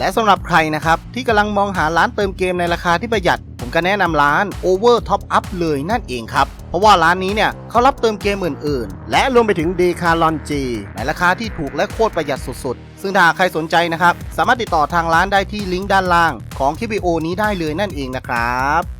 และสำหรับใครนะครับ ที่กำลังมองหาร้านเติมเกมในราคาที่ประหยัด ผมก็แนะนำร้าน Over Top Up เลยนั่นเองครับ เพราะว่าร้านนี้เนี่ยเขารับเติมเกมอื่นๆ และรวมไปถึง d e c a l o n G ในราคาที่ถูกและโคตรประหยัดสุดๆ ซึ่งถ้าใครสนใจนะครับ สามารถติดต่อทางร้านได้ที่ลิงก์ด้านล่างของคลิปวิดีโอนี้ได้เลยนั่นเองนะครับ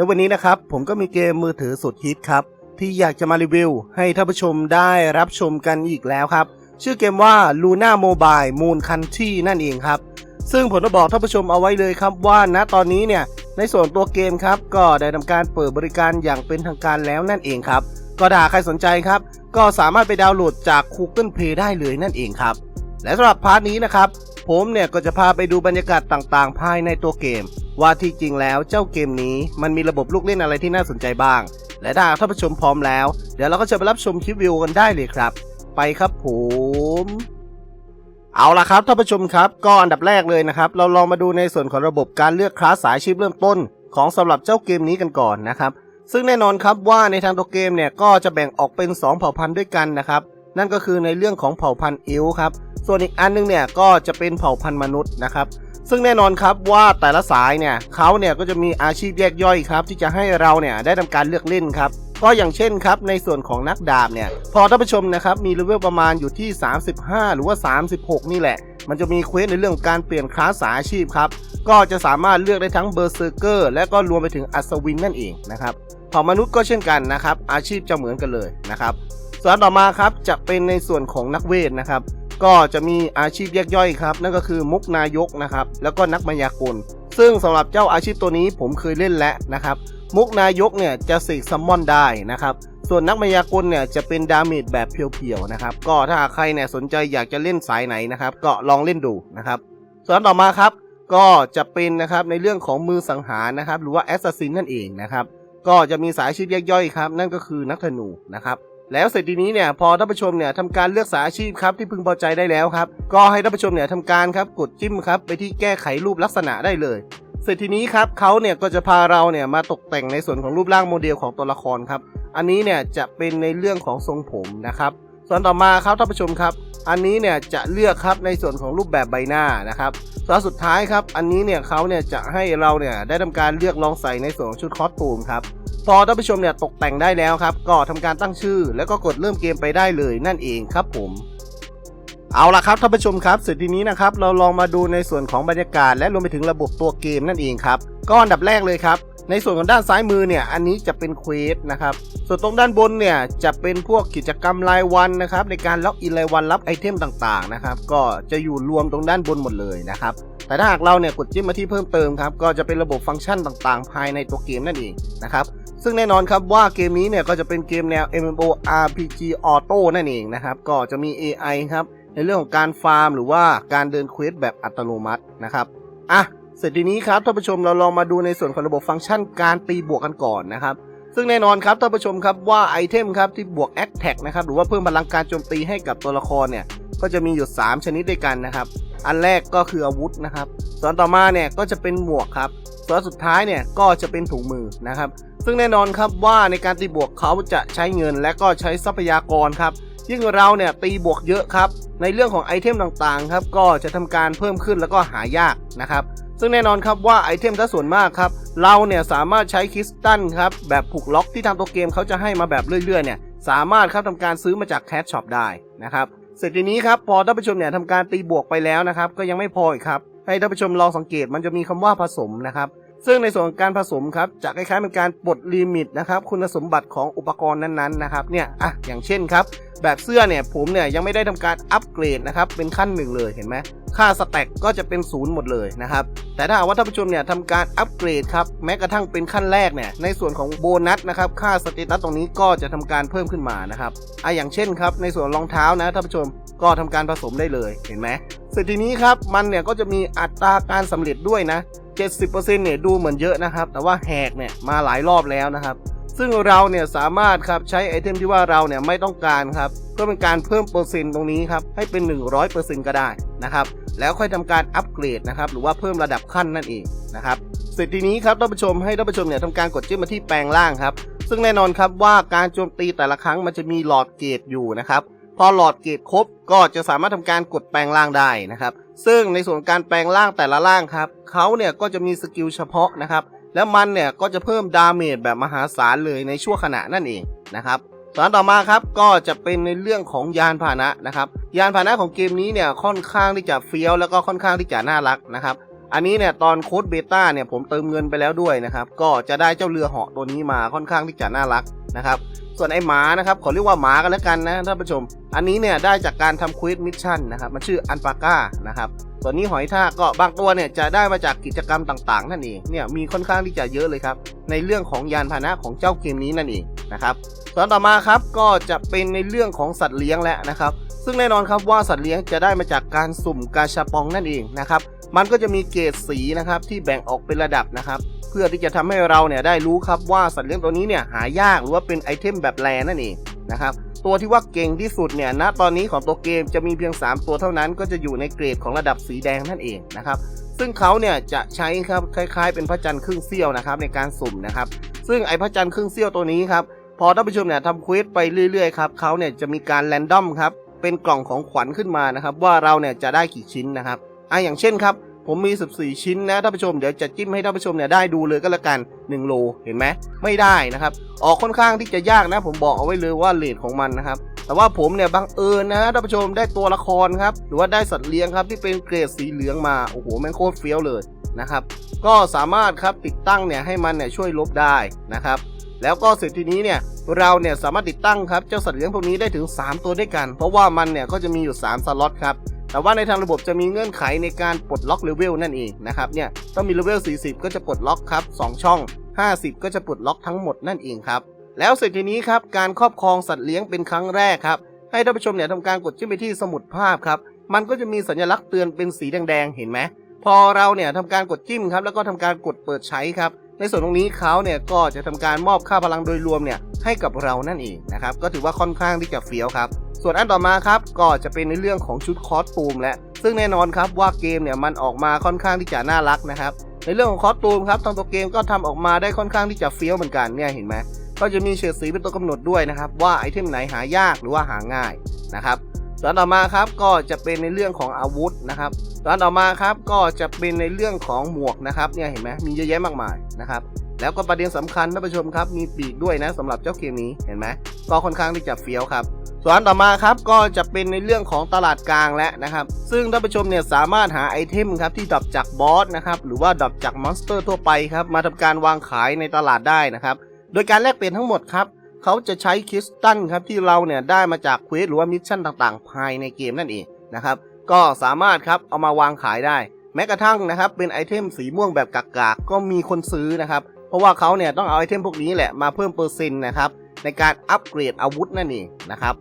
แล้ววันนี้นะครับผมก็มีเกมมือถือสุดฮิตครับ ที่อยากจะมารีวิว ให้ท่านผู้ชมได้รับชมกันอีกแล้วครับ ชื่อเกมว่า Luna Mobile Moon Country นั่นเองครับ ซึ่งผมจะบอกท่านผู้ชมเอาไว้เลยครับว่าณตอนนี้เนี่ยในส่วนตัวเกมครับ ก็ได้ทำการเปิดบริการอย่างเป็นทางการแล้วนั่นเองครับ ก็ถ้าใครสนใจครับ ก็สามารถไปดาวน์โหลดจาก Google Play ได้เลยนั่นเองครับและสำหรับพาร์ทนี้นะครับ ผมเนี่ยก็จะพาไปดูบรรยากาศต่างๆ ภายในตัวเกม ว่าที่จริงแล้วเจ้าเกมนี้มันมีระบบลูกเล่นอะไรที่น่าสนใจบ้าง และถ้าท่านผู้ชมพร้อมแล้ว เดี๋ยวเราก็จะไปรับชมคลิปวิวกันได้เลยครับ ไปครับผมเอาละครับท่านผู้ชมครับก็อันดับแรกเลยนะครับ เราลองมาดูในส่วนของระบบการเลือกคลาสสายชีพเริ่มต้น ของสำหรับเจ้าเกมนี้กันก่อนนะครับ ซึ่งแน่นอนครับว่าในทางตัวเกมเนี่ยก็จะแบ่งออกเป็น 2 เผ่าพันธุ์ด้วยกันนะครับ นั่นก็คือในเรื่องของเผ่าพันธุ์อิลครับ ส่วนอีกอันนึงเนี่ยก็จะเป็นเผ่าพันธุ์มนุษย์นะครับ ซึ่งแน่นอนครับว่าแต่ละสายเนี่ยเขาเนี่ยก็จะมีอาชีพแยกย่อยครับที่จะให้เราเนี่ยได้ทำการเลือกเล่นครับ ก็อย่างเช่นครับในส่วนของนักดาบเนี่ยพอท่านผู้ชมนะครับมีเลเวลประมาณอยู่ที่ 35 หรือว่า 36 นี่แหละ มันจะมีเควสในเรื่องของการเปลี่ยนคลาสสายอาชีพครับก็จะสามารถเลือกได้ทั้งเบอร์เซอร์เกอร์และก็รวมไปถึงอัศวินนั่นเองนะครับเผ่ามนุษย์ก็เช่นกันนะครับอาชีพจะเหมือนกันเลยนะครับ ส่วนต่อมาครับจะเป็นในส่วนของนักเวทนะครับ ก็จะมีอาชีพแยกย่อยครับ นั่นก็คือมุกนายกนะครับ แล้วก็นักมายากล ซึ่งสำหรับเจ้าอาชีพตัวนี้ผมเคยเล่นแล้วนะครับ มุกนายกเนี่ยจะเสกซัมมอนได้นะครับ ส่วนนักมายากลเนี่ยจะเป็นดาเมจแบบเพียวๆนะครับ ก็ถ้าใครเนี่ยสนใจอยากจะเล่นสายไหนนะครับ ก็ลองเล่นดูนะครับ ส่วนต่อมาครับก็จะเป็นนะครับในเรื่องของมือสังหารนะครับ หรือว่าแอสซัสซินนั่นเองนะครับ ก็จะมีสายอาชีพแยกย่อยครับ นั่นก็คือนักธนูนะครับ แล้วเสร็จทีนี้เนี่ยพอท่านผู้ชมเนี่ยทำการเลือกสายอาชีพครับที่พึงพอใจได้แล้วครับ ก็ให้ท่านผู้ชมเนี่ยทำการครับกดจิ้มครับไปที่แก้ไขรูปลักษณะได้เลย เสร็จทีนี้ครับเขาเนี่ยก็จะพาเราเนี่ยมาตกแต่งในส่วนของรูปร่างโมเดลของตัวละครครับ อันนี้เนี่ยจะเป็นในเรื่องของทรงผมนะครับส่วนต่อมาครับท่านผู้ชมครับ อันนี้เนี่ยจะเลือกครับในส่วนของรูปแบบใบหน้านะครับส่วนสุดท้ายครับ อันนี้เนี่ยเขาเนี่ยจะให้เราเนี่ยได้ทำการเลือกลองใส่ในส่วนของชุดคอสตูมครับ พอท่านผู้ชมเนี่ยตกแต่งได้แล้วครับ ก็ทำการตั้งชื่อ แล้วก็กดเริ่มเกมไปได้เลยนั่นเองครับผมเอาละครับท่านผู้ชมครับสร็จทีนี้นะครับเราลองมาดูในส่วนของบรรยากาศ และรวมไปถึงระบบตัวเกมนั่นเองครับก็อันดับแรกเลยครับ ในส่วนของด้านซ้ายมือเนี่ยอันนี้จะเป็นเควสนะครับส่วนตรงด้านบนเนี่ยจะเป็นพวกกิจกรรมรายวันนะครับในการล็อกอินรายวันรับไอเทมต่างๆนะครับก็จะอยู่รวมตรงด้านบนหมดเลยนะครับแต่ถ้าหากเราเนี่ยกดจิ้มมาที่เพิ่มเติมครับก็จะเป็นระบบฟังก์ชันต่างๆ ภายในตัวเกมนั่นเองนะครับ ซึ่งแน่นอนครับว่าเกมนี้เนี่ยก็จะเป็นเกมแนว MMORPG Auto นั่นเองนะครับ ก็จะมี AI ครับ ในเรื่องของการฟาร์ม หรือว่าการเดินเควสแบบอัตโนมัตินะครับ อะ เสร็จทีนี้ครับท่านผู้ชมเราลองมาดูในส่วนของระบบฟังก์ชันการตีบวกกันก่อนนะครับ ซึ่งแน่นอนครับท่านผู้ชมครับว่าไอเทมครับที่บวก a t t a c นะครับหรือว่าเพิ่มพลังการโจมตีให้กับตัวละครเนี่ย ก็จะมีอยู่ 3 ชนิดด้วยกันนะครับ อันแรกก็คืออาวุธนะครับ ส่วนต่อมาเนี่ยก็จะเป็นหมวกครับ ส่วนสุดท้ายเนี่ยก็จะเป็นถุงมือนะครับ ซึ่งแน่นอนครับว่าในการตีบวกเขาจะใช้เงินและก็ใช้ทรัพยากรครับ ยิ่งเราเนี่ยตีบวกเยอะครับ ในเรื่องของไอเทมต่างๆครับก็จะทำการเพิ่มขึ้นแล้วก็หายากนะครับซึ่งแน่นอนครับว่าไอเทมถ้าส่วนมากครับเราเนี่ยสามารถใช้คริสตัลครับแบบผูกล็อกที่ทางตัวเกมเขาจะให้มาแบบเรื่อยๆเนี่ยสามารถครับทำการซื้อมาจากแคชช็อปได้นะครับ เสร็จทีนี้ครับพอท่านผู้ชมเนี่ยทำการตีบวกไปแล้วนะครับ ก็ยังไม่พออีกครับ ให้ท่านผู้ชมลองสังเกตมันจะมีคำว่าผสมนะครับ ซึ่งในส่วนของการผสมครับจะคล้ายๆเป็นการปลดลิมิตนะครับคุณสมบัติของอุปกรณ์นั้นๆนะครับเนี่ยอะอย่างเช่นครับ แบบเสื้อเนี่ยผมเนี่ยยังไม่ได้ทำการอัปเกรดนะครับเป็นขั้นหนึ่งเลยเห็นไหมค่าสแต็กก็จะเป็นศูนย์หมดเลยนะครับแต่ถ้าว่าท่านผู้ชมเนี่ยทำการอัปเกรดครับแม้กระทั่งเป็นขั้นแรกเนี่ยในส่วนของโบนัสนะครับค่าสเตตัสตรงนี้ก็จะทำการเพิ่มขึ้นมานะครับอะอย่างเช่นครับในส่วนรองเท้านะท่านผู้ชมก็ทำการผสมได้เลยเห็นไหมสร็จทีนี้ครับมันเนี่ยก็จะมีอัตราการสำเร็จด้วยนะ 70%เนี่ยดูเหมือนเยอะนะครับ แต่ว่าแหกเนี่ยมาหลายรอบแล้วนะครับ ซึ่งเราเนี่ยสามารถครับใช้ไอเทมที่ว่าเราเนี่ยไม่ต้องการครับเพื่อเป็นการเพิ่มเปอร์เซ็นต์ตรงนี้ครับให้เป็น 100%ก็ได้นะครับแล้วค่อยทำการอัปเกรดนะครับหรือว่าเพิ่มระดับขั้นนั่นเองนะครับเสร็จทีนี้ครับท่านผู้ชมให้ท่านผู้ชมเนี่ยทำการกดจิ้มมาที่แปลงล่างครับซึ่งแน่นอนครับว่าการโจมตีแต่ละครั้งมันจะมีหลอดเกตอยู่นะครับ พอหลอดเกตครบก็จะสามารถทำการกดแปลงล่างได้นะครับ ซึ่งในส่วนการแปลงร่างแต่ละร่างครับเขาเนี่ยก็จะมีสกิลเฉพาะนะครับ แล้วมันเนี่ยก็จะเพิ่มดาเมจแบบมหาศาลเลยในชั่วขณะนั่นเองนะครับส่วนต่อมาครับก็จะเป็นในเรื่องของยานพาหนะนะครับ ยานพาหนะของเกมนี้เนี่ยค่อนข้างที่จะเฟี้ยวแล้วก็ค่อนข้างที่จะน่ารักนะครับ อันนี้เนี่ยตอนโค้ดเบต้าเนี่ยผมเติมเงินไปแล้วด้วยนะครับ ก็จะได้เจ้าเรือเหาะตัวนี้มาค่อนข้างที่จะน่ารักนะครับ ส่วนไอ้หมานะครับขอเรียกว่าหมากันแล้วกันนะท่านผู้ชม อันนี้เนี่ยได้จากการทำควิสมิชชั่นนะครับมันชื่ออันปาก้านะครับส่วนนี้หอยทากก็บางตัวเนี่ยจะได้มาจากกิจกรรมต่างๆ นั่นเองเนี่ยมีค่อนข้างที่จะเยอะเลยครับในเรื่องของยานพาหนะของเจ้าเกมนี้นั่นเองนะครับส่วนต่อมาครับก็จะเป็นในเรื่องของสัตว์เลี้ยงแล้วนะครับ ซึ่งแน่นอนครับว่าสัตว์เลี้ยงจะได้มาจากการสุ่มกาชาปองนั่นเองนะครับ มันก็จะมีเกรดสีนะครับที่แบ่งออกเป็นระดับนะครับ เพื่อที่จะทำให้เราเนี่ยได้รู้ครับว่าสัตว์เลี้ยงตัวนี้เนี่ยหายากหรือว่าเป็นไอเทมแบบแรนั่นเองนะครับตัวที่ว่าเก่งที่สุดเนี่ยณตอนนี้ของตัวเกมจะมีเพียง 3 ตัวเท่านั้นก็จะอยู่ในเกรดของระดับสีแดงนั่นเองนะครับซึ่งเขาเนี่ยจะใช้ครับคล้ายๆ เป็นพระจันทร์ครึ่งเสี้ยวนะครับในการสุ่มนะครับซึ่งไอพระจันทร์ครึ่งเสี้ยวตัวนี้ครับพอท่านผู้ชมเนี่ยทำเควสไปเรื่อยๆครับเขาเนี่ยจะมีการแรนดอมครับเป็นกล่องของขวัญขึ้นมานะครับว่าเราเนี่ยจะได้กี่ชิ้นนะครับ อะอย่างเช่นครับ ผมมี 14 ชิ้นนะท่านผู้ชม เดี๋ยวจะจิ้มให้ท่านผู้ชมเนี่ยได้ดูเลยก็แล้วกัน1โลเห็นไหมไม่ได้นะครับ ออกค่อนข้างที่จะยากนะ ผมบอกเอาไว้เลยว่าเลทของมันนะครับแต่ว่าผมเนี่ยบังเอิญนะท่านผู้ชมได้ตัวละครครับหรือว่าได้สัตว์เลี้ยงครับที่เป็นเกรดสีเหลืองมาโอ้โหแม่งโคตรเฟี้ยวเลยนะครับก็สามารถครับติดตั้งเนี่ยให้มันเนี่ยช่วยลบได้นะครับแล้วก็เสร็จทีนี้เนี่ยเราเนี่ยสามารถติดตั้งครับเจ้าสัตว์เลี้ยงพวกนี้ได้ถึง 3 ตัวด้วยกัน เพราะว่ามันเนี่ยก็จะมีอยู่ 3 สล็อตครับ แต่ว่าในทางระบบจะมีเงื่อนไขในการปลดล็อกเลเวลนั่นเองนะครับเนี่ยต้องมีเลเวล 40 ก็จะปลดล็อกครับ 2 ช่อง 50 ก็จะปลดล็อกทั้งหมดนั่นเองครับ แล้วเสร็จทีนี้ครับการครอบครองสัตว์เลี้ยงเป็นครั้งแรกครับ ให้ท่านผู้ชมเนี่ยทำการกดจิ้มไปที่สมุดภาพครับ มันก็จะมีสัญลักษณ์เตือนเป็นสีแดงๆ เห็นไหมพอเราเนี่ยทำการกดจิ้มครับแล้วก็ทำการกดเปิดใช้ครับ ในส่วนตรงนี้เขาเนี่ยก็จะทำการมอบค่าพลังโดยรวมเนี่ยให้กับเรานั่นเองนะครับ ก็ถือว่าค่อนข้างที่จะเฟี้ยวครับ ส่วนอันต่อมาครับก็จะเป็นในเรื่องของชุดคอสตูมและซึ่งแน่นอนครับว่าเกมเนี่ยมันออกมาค่อนข้างที่จะน่ารักนะครับ ในเรื่องของคอสตูมครับทางตัวเกมก็ทำออกมาได้ค่อนข้างที่จะเฟี้ยวเหมือนกันเนี่ยเห็นไหมก็จะมีเฉดสีเป็นตัวกำหนดด้วยนะครับว่าไอเทมไหนหายากหรือว่าหาง่ายนะครับ ส่วนต่อมาครับก็จะเป็นในเรื่องของอาวุธนะครับส่วนต่อมาครับก็จะเป็นในเรื่องของหมวกนะครับเนี่ยเห็นไหมมีเยอะแยะมากมายนะครับแล้วก็ประเด็นสำคัญท่านผู้ชมครับมีปีกด้วยนะสำหรับเจ้าเกมนี้เห็นไหมก็ค่อนข้างที่จะเฟี้ยวครับส่วนต่อมาครับก็จะเป็นในเรื่องของตลาดกลางแล้วนะครับ ซึ่งท่านผู้ชมเนี่ยสามารถหาไอเทมครับที่ดรอปจากบอสนะครับหรือว่าดรอปจากมอนสเตอร์ทั่วไปครับมาทำการวางขายในตลาดได้นะครับ โดยการแลกเปลี่ยนทั้งหมดครับ เขาจะใช้คริสตัลครับที่เราเนี่ยได้มาจากเควสหรือว่ามิชชั่นต่างๆ ภายในเกมนั่นเองนะครับก็สามารถครับเอามาวางขายได้ แม้กระทั่งนะครับเป็นไอเทมสีม่วงแบบกากๆก็มีคนซื้อนะครับเพราะว่าเขาเนี่ยต้องเอาไอเทมพวกนี้แหละมาเพิ่มเปอร์เซ็นต์นะครับในการอัปเกรดอาวุธนั่นเองนะครับ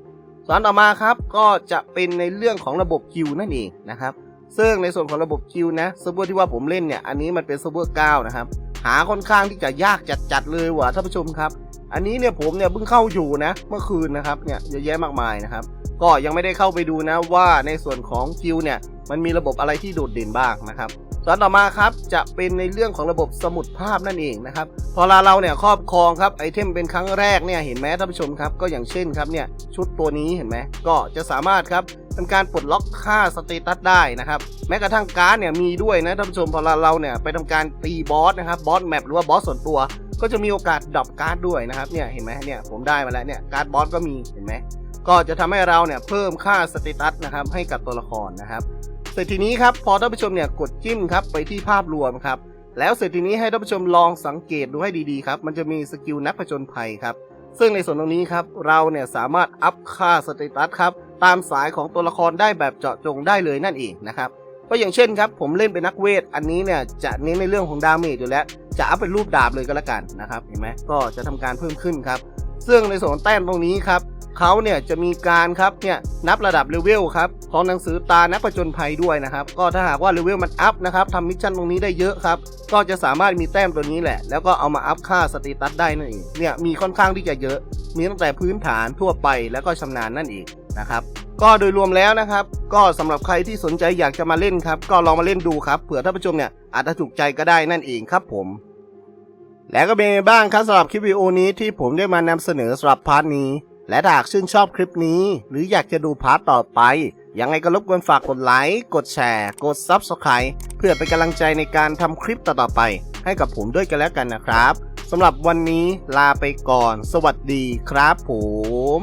ส่วนต่อมาครับก็จะเป็นในเรื่องของระบบคิวนั่นเองนะครับซึ่งในส่วนของระบบคิวนะเซิร์ฟเวอร์ที่ว่าผมเล่นเนี่ยอันนี้มันเป็นเซิร์ฟเวอร์9นะครับหาค่อนข้างที่จะยากจัดๆเลยว่ะท่านผู้ชมครับ อันนี้เนี่ยผมเนี่ยเพิ่งเข้าอยู่นะเมื่อคืนนะครับเนี่ยเยอะแยะมากมายนะครับ ก็ยังไม่ได้เข้าไปดูนะว่าในส่วนของคิวเนี่ยมันมีระบบอะไรที่โดดเด่นบ้างนะครับส่วนต่อมาครับจะเป็นในเรื่องของระบบสมุดภาพนั่นเองนะครับพอเราเนี่ยครอบครองครับไอเทมเป็นครั้งแรกเนี่ยเห็นไหมท่านผู้ชมครับก็อย่างเช่นครับเนี่ยชุดตัวนี้เห็นไหมก็จะสามารถครับทำการปลดล็อกค่าสเตตัสได้นะครับแม้กระทั่งการ์ดเนี่ยมีด้วยนะท่านผู้ชมพอเราเนี่ยไปทำการตีบอสนะครับบอสแมปหรือว่าบอสส่วนตัว ก็จะมีโอกาสดรอปการ์ดด้วยนะครับเนี่ยเห็นไหมเนี่ยผมได้มาแล้วเนี่ยการ์ดบอสก็มีเห็นไหมก็จะทำให้เราเนี่ยเพิ่มค่าสเตตัสนะครับให้กับตัวละครนะครับเสร็จทีนี้ครับพอท่านผู้ชมเนี่ยกดจิ้มครับไปที่ภาพรวมครับแล้วเสร็จทีนี้ให้ท่านผู้ชมลองสังเกตดูให้ดีๆครับมันจะมีสกิลนักผจญภัยครับซึ่งในส่วนตรงนี้ครับเราเนี่ยสามารถอัพค่าสเตตัสครับตามสายของตัวละครได้แบบเจาะจงได้เลยนั่นเองนะครับก็อย่างเช่นครับผมเล่นเป็นนักเวทอันนี้เนี่ยจะเน้นในเรื่องของดาเมจอยู่แล้ว จะอัพเป็นรูปดาบเลยก็แล้วกันนะครับเห็นไหมก็จะทำการเพิ่มขึ้นครับ ซึ่งในส่วนแต้มตรงนี้ครับเขาเนี่ยจะมีการครับเนี่ยนับระดับเลเวลครับของหนังสือตานักประจนภัยด้วยนะครับ ก็ถ้าหากว่าเลเวลมันอัพนะครับทำมิชชั่นตรงนี้ได้เยอะครับ ก็จะสามารถมีแต้มตัวนี้แหละ แล้วก็เอามาอัพค่าสเตตัสได้นั่นเองเนี่ยมีค่อนข้างที่จะเยอะ มีตั้งแต่พื้นฐานทั่วไปแล้วก็ชำนาญนั่นเองนะครับก็โดยรวมแล้วนะครับ ก็สำหรับใครที่สนใจอยากจะมาเล่นครับ ก็ลองมาเล่นดูครับเผื่อท่านผู้ชมเนี่ยอาจจะถูกใจก็ได้นั่นเองครับผม และก็เป็นไงบ้างครับสำหรับคลิปวิดีโอนี้ที่ผมได้มานำเสนอสำหรับพาร์ทนี้ และหากชื่นชอบคลิปนี้ หรืออยากจะดูพาร์ทต่อไปยังไงก็รบกวนฝากกดไลค์กดแชร์ กด Subscribe เพื่อเป็นกำลังใจในการทำคลิปต่อๆไป ให้กับผมด้วยกันแล้วกันนะครับสำหรับวันนี้ลาไปก่อน สวัสดีครับผม